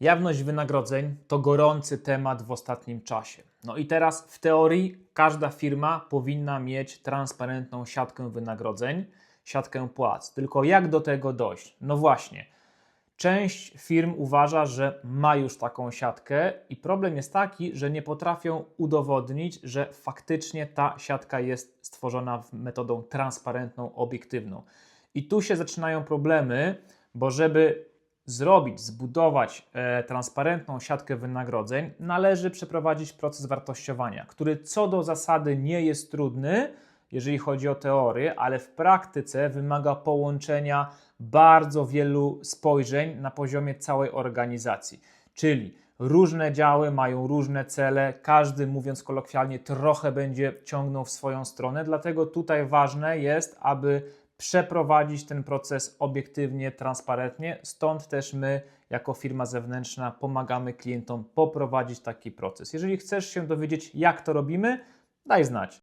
Jawność wynagrodzeń to gorący temat w ostatnim czasie. No i teraz w teorii każda firma powinna mieć transparentną siatkę wynagrodzeń, siatkę płac. Tylko jak do tego dojść? No właśnie. Część firm uważa, że ma już taką siatkę, i problem jest taki, że nie potrafią udowodnić, że faktycznie ta siatka jest stworzona metodą transparentną, obiektywną. I tu się zaczynają problemy, bo żeby zrobić, zbudować e, transparentną siatkę wynagrodzeń, należy przeprowadzić proces wartościowania, który co do zasady nie jest trudny, jeżeli chodzi o teorię, ale w praktyce wymaga połączenia bardzo wielu spojrzeń na poziomie całej organizacji. Czyli różne działy mają różne cele, każdy, mówiąc kolokwialnie, trochę będzie ciągnął w swoją stronę, dlatego tutaj ważne jest, aby przeprowadzić ten proces obiektywnie, transparentnie. Stąd też my, jako firma zewnętrzna, pomagamy klientom poprowadzić taki proces. Jeżeli chcesz się dowiedzieć, jak to robimy, daj znać.